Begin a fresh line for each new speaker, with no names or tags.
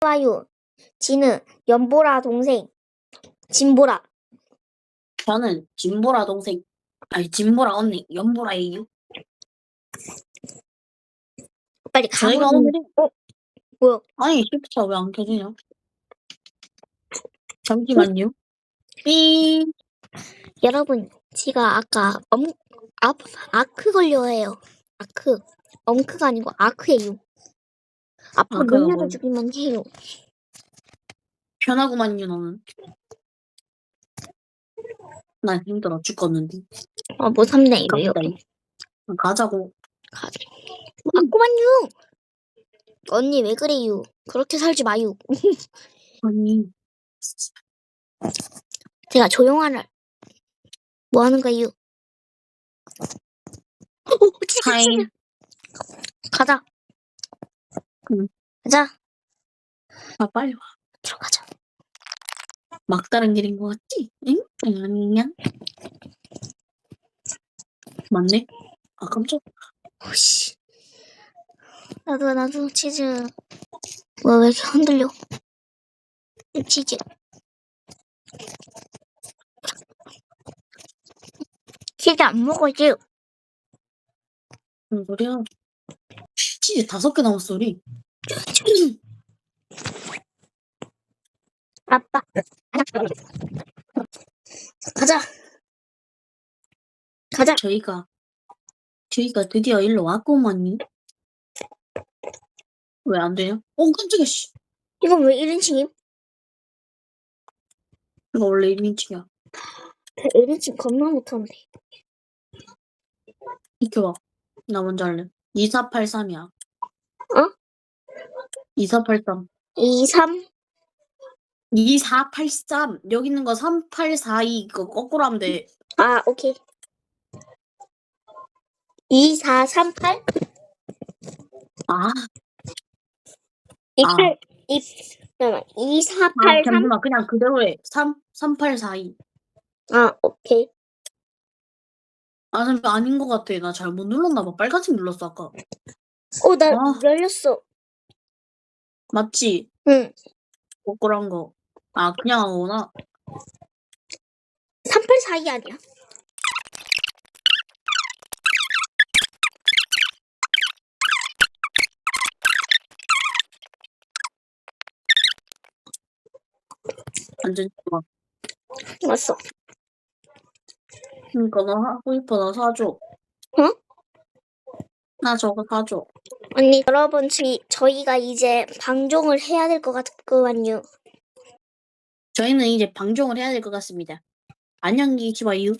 와요. 지는 연보라 동생. 진보라.
저는 진보라 동생. 아니 진보라 언니. 연보라예요.
빨리
저희가
가보는
오늘은
어? 뭐야?
아니 시프트가 왜안 켜지냐? 잠시만요. 삐.
여러분, 제가 아까 엄, 아, 아크 걸려 해요. 아크. 엄크가 아니고 아크예요. 앞으로
아크가
몇
뭐야?
열어주기만 해요.
편하구만요 너는. 난 힘들어 죽겠는데.
어, 뭐 샀네, 이래요.
갑자기. 가자고.
가자. 아꾸만요! 언니, 왜 그래요? 그렇게 살지 마요.
아니.
제가 조용하라. 뭐 하는 거예요? 어, 치즈,
하이.
치즈. 가자.
응.
가자.
아 빨리 와.
들어가자.
막다른 길인 것 같지? 응? 아니냐? 맞네? 아 깜짝.
오씨. 나도, 나도 치즈. 뭐야, 왜 이렇게 흔들려? 이 치즈. 치즈 안 먹어지?
무슨 소리야? 치즈 다섯 개 남았어 우리.
아빠. 가자. 가자.
저희가 저희가 드디어 일로 왔구만요. 왜안 되냐? 어 깜짝이야 씨.
이건 왜 1인칭임?
이거 원래 1인칭이야.
1인칭 겁나 못하는데.
이렇게 봐. 나 먼저 할래. 2483이야.
어?
2483.
2, 3,
2483. 여기 있는 거 3842. 이거 거꾸로 하면 돼.
아, 오케이. 2, 4, 3, 8?
아,
2,
아.
8, 2, 잠깐만. 2, 4,
아
8, 3?
잠시만. 그냥 그대로 해. 3, 3842.
아, 오케이.
아, 잠시 아닌 것 같아. 나 잘못 눌렀나 봐. 빨간색 눌렀어, 아까.
어, 나
아.
열렸어.
맞지?
응.
거꾸로 한 거. 아, 그냥 한 거구나.
3, 8, 4, 2 아니야?
완전 좋아.
맞어.
그니까 나 하고 싶어. 나 사줘.
어?
나 저거 사줘.
언니, 여러분, 저희, 저희가 이제 방종을 해야 될 것 같구만요.
저희는 이제 방종을 해야 될 것 같습니다. 안녕히 계시봐요.